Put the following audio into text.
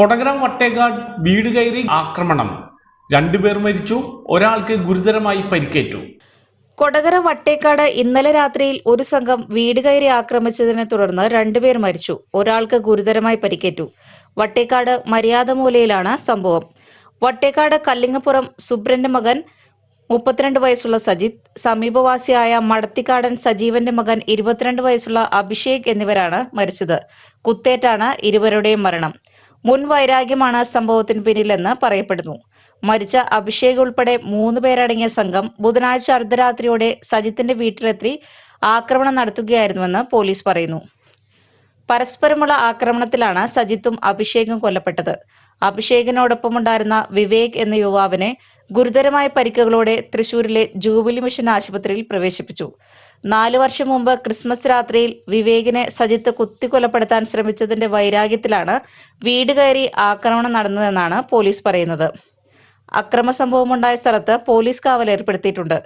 കൊടകര വട്ടേക്കാട് വീട് കയറി ആക്രമണം. രണ്ടുപേർ മരിച്ചു ഒരാൾക്ക് ഗുരുതരമായി പരിക്കേറ്റു. കൊടകര വട്ടേക്കാട് ഇന്നലെ രാത്രിയിൽ ഒരു സംഘം വീട് കയറി ആക്രമിച്ചതിനെ തുടർന്ന് രണ്ടുപേർ മരിച്ചു ഒരാൾക്ക് ഗുരുതരമായി പരിക്കേറ്റു. വട്ടേക്കാട് മര്യാദമൂലയിലാണ് സംഭവം. വട്ടേക്കാട് കല്ലിങ്ങപ്പുറം സുബ്രന്റെ മകൻ മുപ്പത്തിരണ്ട് വയസ്സുള്ള സജിത് സമീപവാസിയായ മടത്തിക്കാടൻ സജീവന്റെ മകൻ ഇരുപത്തിരണ്ട് വയസ്സുള്ള അഭിഷേക് എന്നിവരാണ് മരിച്ചത്. കുത്തേറ്റാണ് ഇരുവരുടെയും മരണം. മുൻ വൈരാഗ്യമാണ് സംഭവത്തിന് പിന്നിലെന്ന് പറയപ്പെടുന്നു. മരിച്ച അഭിഷേക് ഉൾപ്പെടെ മൂന്ന് പേരടങ്ങിയ സംഘം ബുധനാഴ്ച അർദ്ധരാത്രിയോടെ സജിത്തിന്റെ വീട്ടിലെത്തി ആക്രമണം നടത്തുകയായിരുന്നുവെന്ന് പോലീസ് പറയുന്നു. പരസ്പരമുള്ള ആക്രമണത്തിലാണ് സജിത്തും അഭിഷേകും കൊല്ലപ്പെട്ടത്. അഭിഷേകിനോടൊപ്പമുണ്ടായിരുന്ന വിവേക് എന്ന യുവാവിനെ ഗുരുതരമായ പരിക്കുകളോടെ തൃശൂരിലെ ജൂബിലി മിഷൻ ആശുപത്രിയിൽ പ്രവേശിപ്പിച്ചു. നാലു വർഷം മുമ്പ് ക്രിസ്മസ് രാത്രിയിൽ വിവേകിനെ സജിത്ത് കുത്തിക്കൊലപ്പെടുത്താൻ ശ്രമിച്ചതിന്റെ വൈരാഗ്യത്തിലാണ് വീട് കയറി ആക്രമണം നടന്നതെന്നാണ് പോലീസ് പറയുന്നത്. അക്രമ സംഭവമുണ്ടായ സ്ഥലത്ത് പോലീസ് കാവൽ ഏർപ്പെടുത്തിയിട്ടുണ്ട്